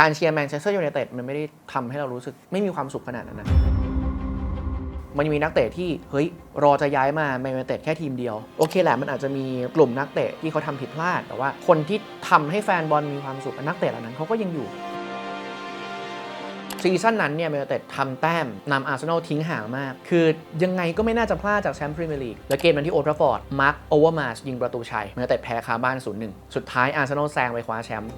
การเชียร์แมนเชสเตอร์ยูไนเต็ดมันไม่ได้ทำให้เรารู้สึกไม่มีความสุขขนาดนั้นนะมันยังมีนักเตะที่เฮ้ยรอจะย้ายมาแมนยูไนเต็ดแค่ทีมเดียว โอเคแหละมันอาจจะมีกลุ่มนักเตะที่เขาทำผิดพลาด แต่ว่าคนที่ทำให้แฟนบอลมีความสุขนักเตะเหล่านั้นเขาก็ยังอยู่ซีซั่นนั้นเนี่ยแมนยูไนเต็ดทำแต้มนำอาร์เซนอลทิ้งห่างมาก คือยังไงก็ไม่น่าจะพลาดจากแชมป์พรีเมียร์ลีกและเกมนั้นที่โอลด์แทราฟอร์ดมาร์คโอเวอร์มาสยิงประตูชัยแมนยูไนเต็ดแพ้คาบ้าน 0-1 สุดท้ายอาร์เซนอลแซงไปคว้าแชมป์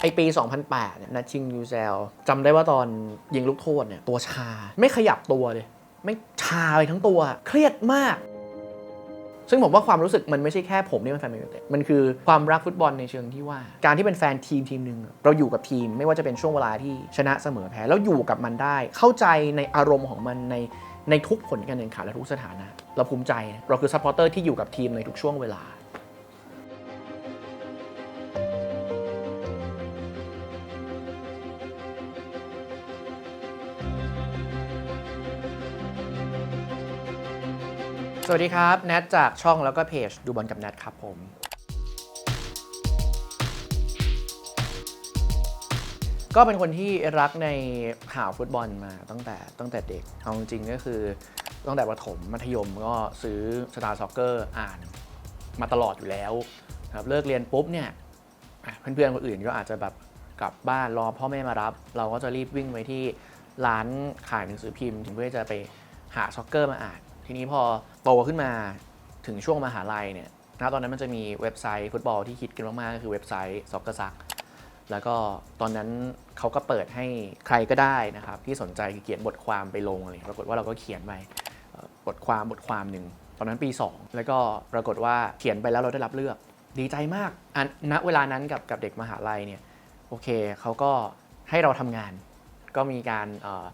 ไอปี 2008เนี่ยนัดชิงยูเซลจำได้ว่าตอนยิงลูกโทษเนี่ยตัวชาไม่ขยับตัวเลย ไม่ชาไปทั้งตัว เครียดมาก ซึ่งผมว่าความรู้สึกมันไม่ใช่แค่ผมที่เป็นแฟนแมนยูเต็ดมันคือความรักฟุตบอลในเชิงที่ว่า การที่เป็นแฟนทีมทีมหนึ่งเราอยู่กับทีมไม่ว่าจะเป็นช่วงเวลาที่ชนะเสมอแพ้แล้วอยู่กับมันได้ เข้าใจในอารมณ์ของมันในในทุกผลการแข่งขันและทุกสถานะ เราภูมิใจ เราคือซัพพอร์เตอร์ที่อยู่กับทีมในทุกช่วงเวลา สวัสดีครับแนทจากช่องแล้วก็เพจดูบอลกับแนทครับผมก็เป็นคนที่รักในข่าวฟุตบอลมาตั้งแต่ตั้งแต่เด็กเอาจริงก็คือตั้งแต่ประถมมัธยมก็ซื้อสตาร์ซ็อกเกอร์อ่านมาตลอดอยู่แล้วครับเลิกเรียนปุ๊บเนี่ยอะเพื่อนๆคนอื่นก็อาจจะแบบกลับบ้านรอพ่อแม่มารับ เราก็จะรีบวิ่งไปที่ร้านขายหนังสือพิมพ์เพื่อจะไปหาซ็อกเกอร์มาอ่าน ทีนี้พอโตขึ้นมาถึงช่วงมหาลัยเนี่ยณตอนนั้นมันจะมีเว็บไซต์ฟุตบอลที่ฮิตกันมากๆก็คือเว็บไซต์ซ็อกเกอร์ซักแล้วก็ตอนนั้นเขาก็เปิดให้ใครก็ได้นะครับ ที่สนใจเขียนบทความไปลงอะไรปรากฏว่าเราก็เขียนไปบทความบทความหนึ่งตอนนั้นปี 2 แล้วก็ปรากฏว่าเขียนไปแล้วเราได้รับเลือก ดีใจมากอันณเวลานั้นกับกับเด็กมหาลัยเนี่ยโอเคเขาก็ให้เราทำงาน ก็มีการเอ่อ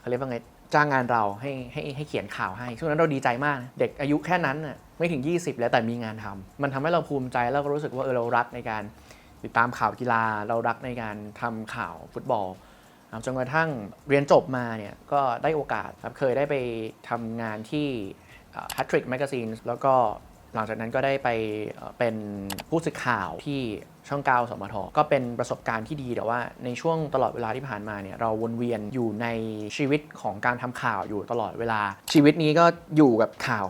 เขาเรียกว่าไง จ้างงานเราให้ให้ให้เขียนข่าวให้ ช่วงนั้นเราดีใจมาก เด็กอายุแค่นั้นน่ะไม่ถึง 20 แล้วแต่มีงานทำมันทำให้เราภูมิใจแล้วก็รู้สึกว่าเออเรารักในการติดตามข่าวกีฬา เรารักในการทำข่าวฟุตบอลจนกระทั่งเรียนจบมาเนี่ยก็ได้โอกาสครับเคยได้ไปทำงานที่ Hat Trick Magazine แล้วก็ หลังจากนั้นก็ได้ไปเป็นผู้สื่อข่าวที่ช่องเก้าสมทก็เป็นประสบการณ์ที่ดีแต่ว่าในช่วงตลอดเวลาที่ผ่านมาเนี่ยเราวนเวียนอยู่ในชีวิตของการทำข่าวอยู่ตลอดเวลา ชีวิตนี้ก็อยู่กับข่าว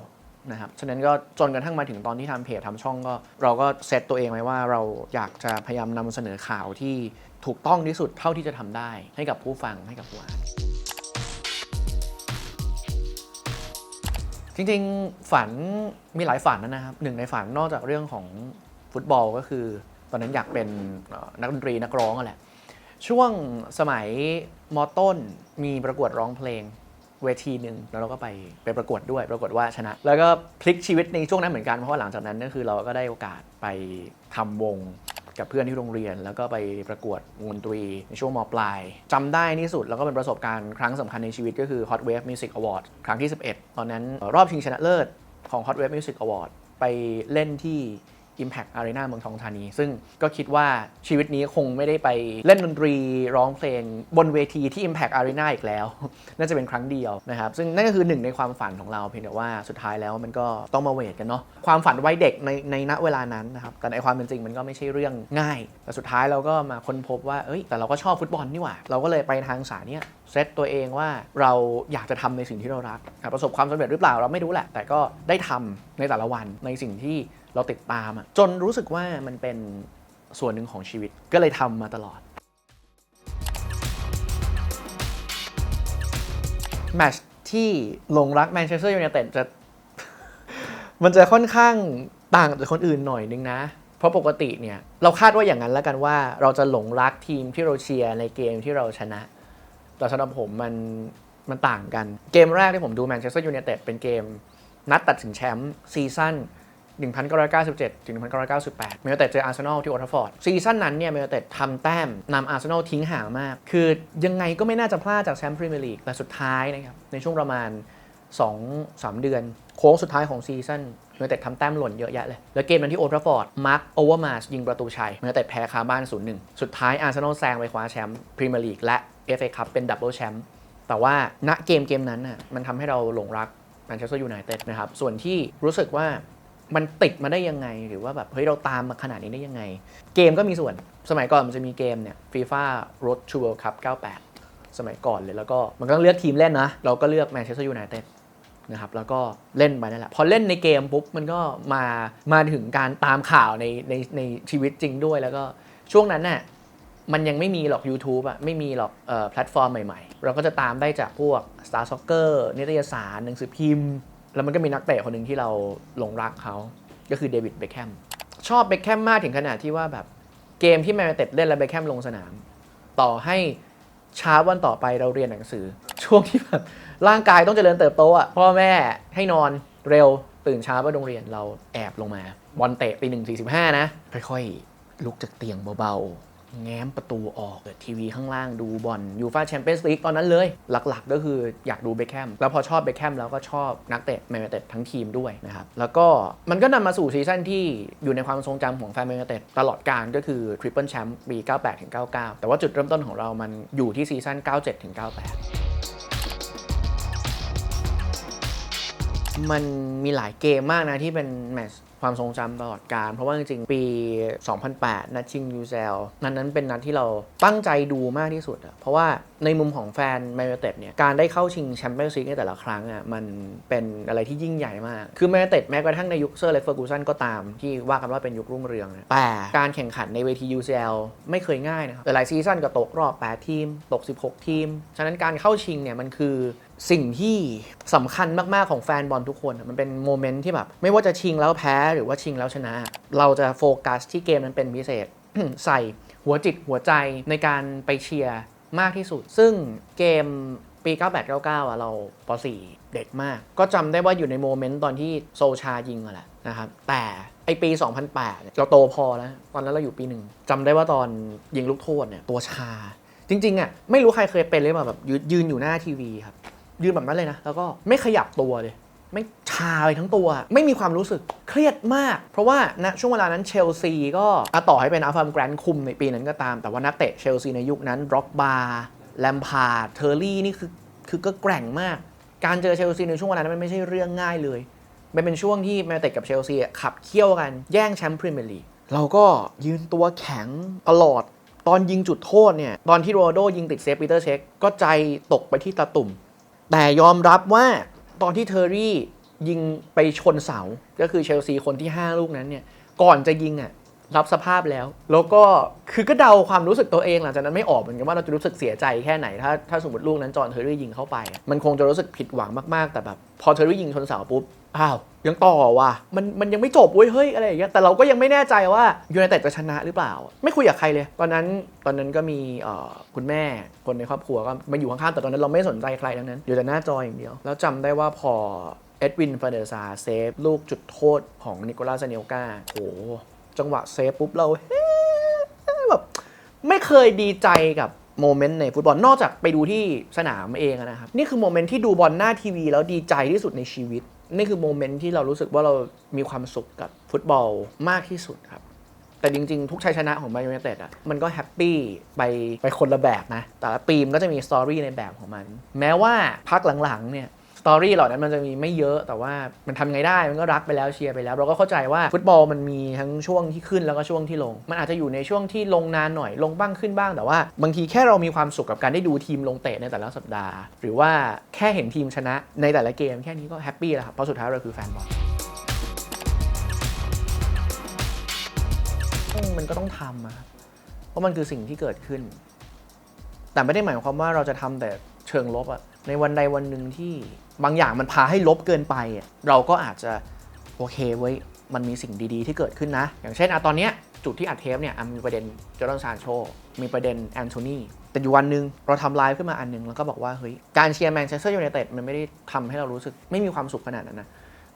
นะครับฉะนั้นก็จนกระทั่งมาถึงตอนที่ทำเพจทำช่องก็เราก็เซตตัวเองไว้ว่าเราอยากจะพยายามนำเสนอข่าวที่ถูกต้องที่สุดเท่าที่จะทำได้ ให้กับผู้ฟังให้กับผู้อ่าน จริงๆ ฝันมีหลายฝันนะครับหนึ่งในฝันนอกจากเรื่องของฟุตบอลก็คือ ตอนนั้นอยากเป็นนักดนตรีนักร้องอะแหละช่วงสมัยมต้นมีประกวดร้องเพลงเวทีหนึ่งแล้วเราก็ไปไปประกวดด้วย ปรากฏว่าชนะ แล้วก็พลิกชีวิตในช่วงนั้นเหมือนกันเพราะว่าหลังจากนั้นก็คือเราก็ได้โอกาสไปทำวง กับเพื่อนที่โรงเรียน แล้วก็ไปประกวดวงดนตรีในช่วงมปลายจำได้ที่สุดแล้วก็เป็นประสบการณ์ครั้งสำคัญในชีวิตก็คือ Hot Wave Music Award ครั้งที่ 11 ตอนนั้นรอบชิงชนะเลิศของ Hot Wave Music Award ไปเล่นที่ Impact Arena เมืองทองธานี ซึ่งก็คิดว่าชีวิตนี้คงไม่ได้ไปเล่นดนตรีร้องเพลงบนเวทีที่ Impact Arena อีกแล้ว น่าจะเป็นครั้งเดียวนะครับซึ่งนั่นก็คือหนึ่งในความฝันของเราเพียงแต่ว่าสุดท้ายแล้วมันก็ต้องมาเวทกันเนาะความฝันวัยเด็กในในณเวลานั้นนะครับแต่ในความเป็นจริงมันก็ไม่ใช่เรื่องง่าย แต่สุดท้ายเราก็มาค้นพบว่าเอ้ยแต่เราก็ชอบฟุตบอลนี่หว่า เราก็เลยไปทางสายเนี้ยเซตตัวเองว่าเราอยากจะทำในสิ่งที่เรารัก ประสบความสำเร็จหรือเปล่าเราไม่รู้แหละ แต่ก็ได้ทำในแต่ละวันในสิ่งที่ เราติดตามอะจนรู้สึกว่ามันเป็นส่วนหนึ่งของชีวิตก็เลยทำมาตลอด แมตช์ที่หลงรักแมนเชสเตอร์ยูไนเต็ดจะ มันจะค่อนข้างต่างจากคนอื่นหน่อยนึงนะ เพราะปกติเนี่ย เราคาดว่าอย่างนั้นแล้วกันว่า เราจะหลงรักทีมที่เราเชียร์ในเกมที่เราชนะ แต่สำหรับผมมันมันต่างกัน เกมแรกที่ผมดูแมนเชสเตอร์ยูไนเต็ดเป็นเกม นัดตัดสินแชมป์ซีซั่น 1997 ถึง 1998 เมลเต็ดเจออาร์เซนอลที่โอทราฟฟอร์ดซีซั่นนั้นเนี่ยเมลเต็ดทำแต้มนำอาร์เซนอลทิ้งห่างมาก คือยังไงก็ไม่น่าจะพลาดจากแชมป์พรีเมียร์ลีกแต่สุดท้ายนะครับในช่วงประมาณ 2-3 เดือน โค้งสุดท้ายของซีซั่นเมลเต็ดทำแต้มหล่นเยอะแยะเลย แล้วเกมนั้นที่โอทราฟฟอร์ด มาร์คโอเวอร์มาสยิงประตูชัยเมลเต็ดแพ้คาบ้าน 0-1 สุดท้ายอาร์เซนอลแซงไปคว้าแชมป์พรีเมียร์ลีกและ FA คัพเป็นดับเบิลแชมป์แต่ว่าณเกมเกมนั้นน่ะมันทำให้เราหลงรักแมนเชสเตอร์ยูไนเต็ดนะครับส่วนที่รู้สึกว่า มันติดมาได้ยังไง หรือว่าแบบเฮ้ยเราตามมาขนาดนี้ได้ยังไง เกมก็มีส่วน สมัยก่อนมันจะมีเกมเนี่ยฟีฟ่า Road to World Cup 98 สมัยก่อนเลยแล้วก็มันก็ต้องเลือกทีมเล่นนะ เราก็เลือกแมนเชสเตอร์ยูไนเต็ดนะครับแล้วก็เล่นไปนั่นแหละพอเล่นในเกมปุ๊บมันก็มามาถึงการตามข่าวในในในชีวิตจริงด้วยแล้วก็ช่วงนั้นน่ะมันยังไม่มีหรอก YouTube อะไม่มีหรอกเอ่อแพลตฟอร์มใหม่ ๆ เราก็จะตามได้จากพวก Star Soccer นิตยสารหนังสือพิมพ์ แล้วมันก็มีนักเตะคนหนึ่งที่เราหลงรักเขาก็คือเดวิดเบคแฮมชอบเบคแฮมมากถึงขนาดที่ว่าแบบเกมที่แมนยูเต็ดเล่นแล้วเบคแฮมลงสนาม ต่อให้เช้าวันต่อไปเราเรียนหนังสือ ช่วงที่แบบร่างกายต้องเจริญเติบโตอะพ่อแม่ให้นอนเร็วตื่นเช้าไปโรงเรียนเราแอบลงมา บอลเตะตีหนึ่งสี่สิบห้านะ ค่อยๆ ลุกจากเตียงเบาๆ แง้มประตูออกเปิดทีวีข้างล่างดูบอลยูฟาแชมเปี้ยนส์ลีกตอนนั้นเลย หลักๆ ก็คืออยากดูเบคแฮมแล้วพอชอบเบคแฮมแล้วก็ชอบนักเตะแมนยูเต็ดทั้งทีมด้วยนะครับ แล้วก็มันก็นำมาสู่ซีซั่นที่อยู่ในความทรงจำของแฟนแมนยูเต็ดตลอดกาลก็คือทริปเปิลแชมป์ปี 98ถึง99 แต่ว่าจุดเริ่มต้นของเรามันอยู่ที่ซีซั่น97ถึง98มันมีหลายเกมมากนะที่เป็นแมตช์ ความทรงจำตลอดการ เพราะว่าจริงๆ ปี 2008 นัดชิงยูเซลนั้นนั้นเป็นนัดที่เราตั้งใจดูมากที่สุดอะเพราะว่าในมุมของแฟนแมนยูเต็ดเนี่ย การได้เข้าชิงแชมเปี้ยนส์ลีกในแต่ละครั้งอะมันเป็นอะไรที่ยิ่งใหญ่มาก คือแมนยูเต็ดแม้กระทั่งในยุคเซอร์เล็กเฟอร์กูสันก็ตาม ที่ว่ากันว่าเป็นยุครุ่งเรืองนะแต่การแข่งขันในเวที UCL ไม่เคยง่ายนะครับหลายซีซั่นก็ตกรอบ 8 ทีม ตก 16 ทีม ฉะนั้นการเข้าชิงเนี่ยมันคือ สิ่งที่สำคัญมาก ๆ ของแฟนบอลทุกคน มันเป็นโมเมนต์ที่แบบ ไม่ว่าจะชิงแล้วแพ้หรือว่าชิงแล้วชนะ เราจะโฟกัสที่เกมนั้นเป็นพิเศษ ใส่หัวจิตหัวใจในการไปเชียร์มากที่สุด ซึ่งเกมปี 98-99 อะ เราป .4 เด็กมาก ก็จำได้ว่าอยู่ในโมเมนต์ตอนที่โซชายิงอะแหละนะครับ แต่ไอปี 2008เนี่ยเราโตพอแล้ว ตอนนั้นเราอยู่ปีหนึ่งจำได้ว่าตอนยิงลูกโทษเนี่ยตัวชา จริง ๆ อะ ไม่รู้ใครเคยเป็นเลยแบบยืนอยู่หน้าทีวีครับ ยืนแบบนั้นเลยนะ แล้วก็ไม่ขยับตัวเลย ไม่ชาไปทั้งตัว ไม่มีความรู้สึกเครียดมาก เพราะว่าณช่วงเวลานั้นเชลซีก็ต่อให้เป็นอาฟามแกรนด์คุมในปีนั้นก็ตาม แต่ว่านักเตะเชลซีในยุคนั้นร็อกบาร์แลมพาร์ดเทอร์รี่นี่คือคือก็แกร่งมาก การเจอเชลซีในช่วงเวลานั้นมันไม่ใช่เรื่องง่ายเลยมันเป็นช่วงที่แมนเต็ดกับเชลซีขับเคี่ยวกันแย่งแชมป์พรีเมียร์ลีกเราก็ยืนตัวแข็งตลอด ตอนยิงจุดโทษเนี่ย ตอนที่โรนัลโดยิงติดเซฟปีเตอร์เช็ค ก็ใจตกไปที่ตาตุ่ม แต่ยอมรับว่าตอนที่เทอร์รี่ยิงไปชนเสา ก็คือเชลซีคนที่ 5 ลูกนั้นเนี่ย ก่อนจะยิงอะรับสภาพแล้ว แล้วก็คือก็เดาความรู้สึกตัวเองหลังจากนั้นไม่ออกเหมือนกันว่าเราจะรู้สึกเสียใจแค่ไหน ถ้าถ้าสมมติลูกนั้นจอนเทอร์รี่ยิงเข้าไป มันคงจะรู้สึกผิดหวังมากๆ แต่แบบ พอเทอร์รี่ยิงชนเสาปุ๊บ อ้าวยังต่อว่ะมันมันยังไม่จบเว้ยเฮ้ยอะไรอย่างเงี้ยแต่เราก็ยังไม่แน่ใจว่ายูไนเต็ดจะชนะหรือเปล่า ไม่คุยกับใครเลย ตอนนั้นตอนนั้นก็มีคุณแม่คนในครอบครัวก็มาอยู่ข้างๆแต่ตอนนั้นเราไม่สนใจใครทั้งนั้นอยู่แต่หน้าจออย่างเดียว แล้วจำได้ว่าพอเอ็ดวินฟาเดอร์ซาเซฟลูกจุดโทษของนิโคลัสเนลกาโอ้โหจังหวะเซฟปุ๊บเราแบบไม่เคยดีใจกับ โมเมนต์ในฟุตบอลนอกจากไปดูที่สนามเองนะครับ นี่คือโมเมนต์ที่ดูบอลหน้าทีวีแล้วดีใจที่สุดในชีวิต นี่คือโมเมนต์ที่เรารู้สึกว่าเรามีความสุขกับฟุตบอลมากที่สุดครับแต่จริงๆ ทุกชัยชนะของแมนยูไนเต็ดอะมันก็แฮปปี้ไปไปคนละแบบนะ แต่ละปีมก็จะมีสตอรี่ในแบบของมัน แม้ว่าพักหลังๆเนี่ย สตอรี่เหล่านั้นมันจะมีไม่เยอะแต่ว่ามันทำไงได้มันก็รักไปแล้วเชียร์ไปแล้ว เราก็เข้าใจว่าฟุตบอลมันมีทั้งช่วงที่ขึ้นแล้วก็ช่วงที่ลง มันอาจจะอยู่ในช่วงที่ลงนานหน่อยลงบ้างขึ้นบ้างแต่ว่า บางทีแค่เรามีความสุขกับการได้ดูทีมลงเตะในแต่ละสัปดาห์ หรือว่าแค่เห็นทีมชนะในแต่ละเกมแค่นี้ก็แฮปปี้แล้วครับเพราะสุดท้ายเราคือแฟนบอลมันก็ต้องทำอะครับเพราะมันคือสิ่งที่เกิดขึ้น แต่ไม่ได้หมายความว่าเราจะทำแต่เชิงลบอะในวันใดวันหนึ่งที่ บางอย่างมันพาให้ลบเกินไป เราก็อาจจะโอเคเว้ยมันมีสิ่งดีๆ ที่เกิดขึ้นนะ อย่างเช่นอะตอนเนี้ยจุดที่อัดเทปเนี่ยมีประเด็นจอร์แดนซานโชมีประเด็นแอนโทนีแต่อยู่วันหนึ่งเราทำไลฟ์ขึ้นมาอันหนึงแล้วก็บอกว่าเฮ้ยการเชียร์แมนเชสเตอร์ยูไนเต็ดมันไม่ได้ทำให้เรารู้สึกไม่มีความสุขขนาดนั้นนะ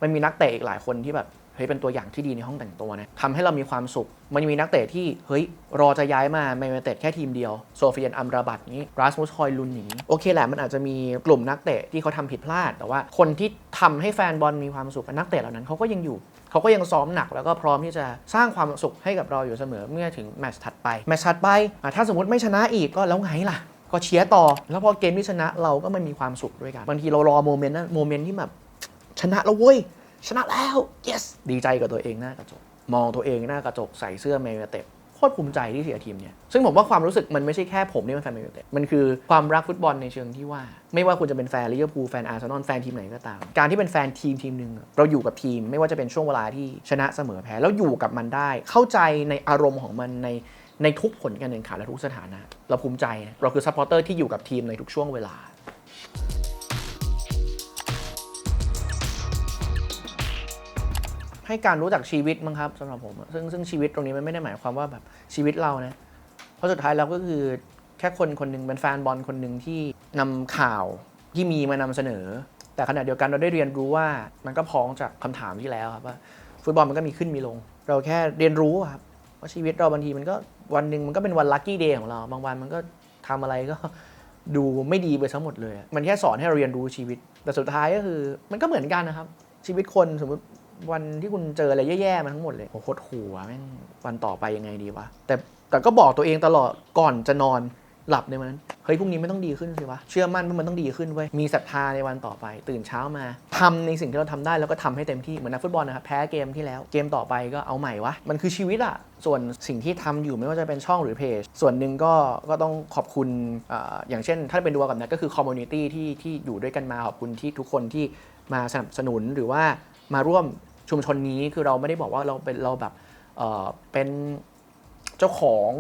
มันมีนักเตะอีกหลายคนที่แบบ เฮ้ยเป็นตัวอย่างที่ดีในห้องแต่งตัวนะทำให้เรามีความสุข มันยังมีนักเตะที่เฮ้ยรอจะย้ายมาแมนยูเต็ดแค่ทีมเดียวโซเฟียนอัมราบัตนี้รัสมุสฮอยลุนอย่างนี้โอเคแหละมันอาจจะมีกลุ่มนักเตะที่เขาทำผิดพลาด แต่ว่าคนที่ทำให้แฟนบอลมีความสุขนักเตะเหล่านั้นเขาก็ยังอยู่เขาก็ยังซ้อมหนักแล้วก็พร้อมที่จะสร้างความสุขให้กับเราอยู่เสมอเมื่อถึงแมตช์ถัดไปแมตช์ถัดไปถ้าสมมติไม่ชนะอีกก็แล้วไงล่ะก็เชียร์ต่อ แล้วพอเกมที่ชนะเราก็มันมีความสุขด้วยกัน บางทีเรารอโมเมนต์นั้นโมเมนต์ที่แบบชนะแล้วเว้ย ชนะแล้ว yes ดีใจกับตัวเองหน้ากระจก มองตัวเองหน้ากระจกใส่เสื้อแมนยูเต็ดโคตรภูมิใจที่เสียทีมเนี่ย ซึ่งผมว่าความรู้สึกมันไม่ใช่แค่ผมที่เป็นแฟนแมนยูเต็ดมันคือความรักฟุตบอลในเชิงที่ว่า ไม่ว่าคุณจะเป็นแฟนลิเวอร์พูลแฟนอาร์เซนอลแฟนทีมไหนก็ตาม การที่เป็นแฟนทีมทีมหนึ่งเราอยู่กับทีม ไม่ว่าจะเป็นช่วงเวลาที่ชนะเสมอแพ้แล้วอยู่กับมันได้ เข้าใจในอารมณ์ของมันในในทุกผลการแข่งขันและทุกสถานะ เราภูมิใจ เราคือซัพพอร์เตอร์ที่อยู่กับทีมในทุกช่วงเวลา ให้การรู้จักชีวิตมั้งครับสำหรับผมซึ่งซึ่งชีวิตตรงนี้มันไม่ได้หมายความว่าแบบชีวิตเรานะเพราะสุดท้ายเราก็คือแค่คนคนหนึ่งเป็นแฟนบอลคนหนึ่งที่นำข่าวที่มีมานำเสนอ แต่ขณะเดียวกันเราได้เรียนรู้ว่ามันก็พ้องจากคำถามที่แล้วครับว่าฟุตบอลมันก็มีขึ้นมีลง เราแค่เรียนรู้ครับว่าชีวิตเราบางทีมันก็วันหนึ่งมันก็เป็นวันลัคกี้เดย์ของเรา บางวันมันก็ทำอะไรก็ดูไม่ดีไปทั้งหมดเลย มันแค่สอนให้เราเรียนรู้ชีวิต แต่สุดท้ายก็คือ มันก็เหมือนกันนะครับ ชีวิตคนสมมติ วันที่คุณเจออะไรแย่ๆมาทั้งหมดเลยโหโคตรหัวแม่งวันต่อไปยังไงดีวะแต่แต่ก็บอกตัวเองตลอดก่อนจะนอนหลับในวันนั้นเฮ้ยพรุ่งนี้ไม่ต้องดีขึ้นสิวะเชื่อมั่นว่ามันต้องดีขึ้นเว้ยมีศรัทธาในวันต่อไป ตื่นเช้ามาทำในสิ่งที่เราทำได้แล้วก็ทำให้เต็มที่เหมือนนักฟุตบอลนะครับแพ้เกมที่แล้วเกมต่อไปก็เอาใหม่วะมันคือชีวิตอะส่วนสิ่งที่ทำอยู่ไม่ว่าจะเป็นช่องหรือเพจส่วนหนึ่งก็ก็ต้องขอบคุณอาอย่างเช่น ถ้าเป็นดัวกับนัทก็คือคอมมูนิตี้ที่ที่อยู่ด้วยกันมาขอบคุณที่ทุกคนที่มาสนับสนุนหรือว่า มาร่วมชุมชนนี้คือเราไม่ได้บอกว่าเราเป็นเราแบบเเป็นเจ้าของ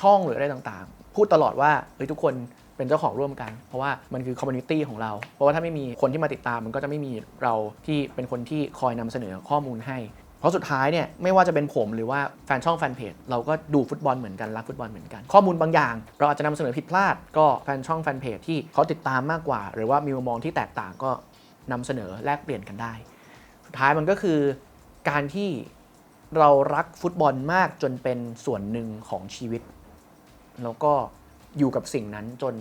ช่องหรืออะไรต่างๆ พูดตลอดว่าเฮ้ยทุกคนเป็นเจ้าของร่วมกัน เพราะว่ามันคือคอมมูนิตี้ของเรา เพราะว่าถ้าไม่มีคนที่มาติดตามมันก็จะไม่มีเราที่เป็นคนที่คอยนำเสนอข้อมูลให้ เพราะสุดท้ายเนี่ยไม่ว่าจะเป็นผมหรือว่าแฟนช่องแฟนเพจเราก็ดูฟุตบอลเหมือนกันรักฟุตบอลเหมือนกัน ข้อมูลบางอย่าง เราอาจจะนำเสนอผิดพลาด ก็แฟนช่องแฟนเพจที่เขาติดตามมากกว่า หรือว่ามีมุมมองที่แตกต่างก็นำเสนอแลกเปลี่ยนกันได้ ท้ายมันก็คือการที่เรารักฟุตบอลมากจนเป็นส่วนหนึ่งของชีวิต แล้วก็อยู่กับสิ่งนั้นจน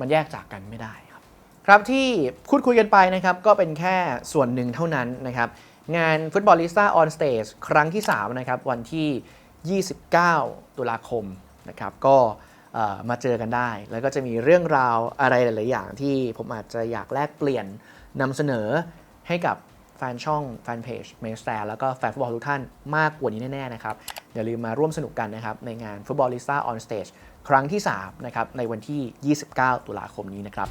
มันแยกจากกันไม่ได้ครับ ครับที่พูดคุยกันไปนะครับ ก็เป็นแค่ส่วนหนึ่งเท่านั้นนะครับ งานฟุตบอลลิสตาออนสเตจครั้งที่ 3 นะครับ วันที่ 29 ตุลาคมนะครับ ก็มาเจอกันได้ แล้วก็จะมีเรื่องราวอะไรหลาย ๆ อย่างที่ผมอาจจะอยากแลกเปลี่ยนนำเสนอให้กับ แฟนช่องแฟนเพจเมสแตแล้วก็แฟนฟุตบอลทุกท่านมากกว่านี้แน่ๆนะครับ อย่าลืมมาร่วมสนุกกันนะครับ ในงานฟุตบอลลิสต้าออนสเตจครั้งที่ 3 นะครับ ในวันที่ 29 ตุลาคมนี้นะครับ